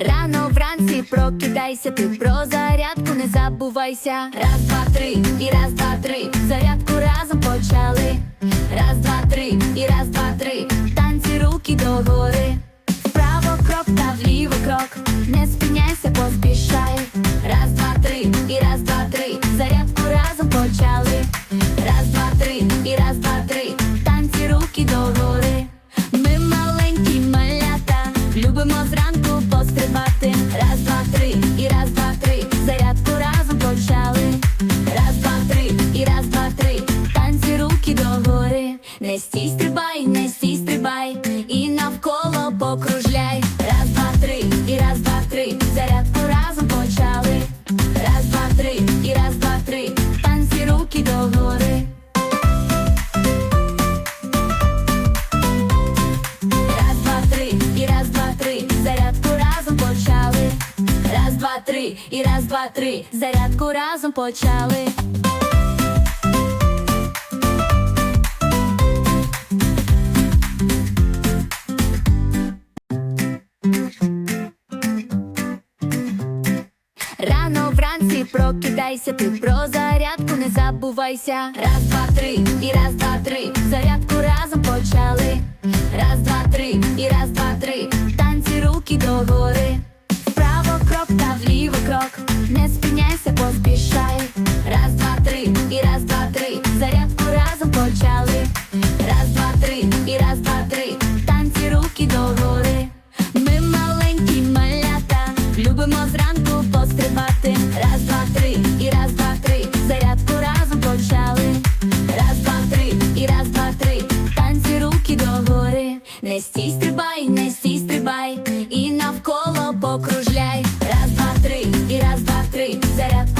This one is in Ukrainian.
Рано вранці прокидайся, ти про зарядку не забувайся. Раз, два, три, і раз, два, три. Зарядку разом почали. Раз, два, три, і раз, два, три. Танці руки догори. Вправо крок та вліво крок. Не спиняйся, поспішай. Раз, два, три, і раз, два, три. Зарядку разом почали. Раз, два, три, і раз, два, три. Танці руки догори. Ми маленькі малята, любимо зранку пострибати. Раз, два, три, раз, два, три. Зарядку разом почали. Раз, три, раз, два, три. Танці руки догори. Не стій, стрибай, не стій, три, і раз, два, три, зарядку разом почали. Рано вранці прокидайся, ти про зарядку не забувайся. Раз, два, три, і раз, два, три. Зарядку разом почали. Раз, два, три, і раз, два, три. Танці руки догори. Почали. Раз, два, три, і раз, два, три. Танці руки догори. Ми маленькі малята, любимо зранку пострибати. Раз, два, три, і раз, два, три. Зарядку разом почали. Раз, два, три, і раз, два, три. Танці руки догори. Не стій, стрибай, не стій, стрибай. І навколо покружляй. Раз, два, три, і раз, два, три. Зарядку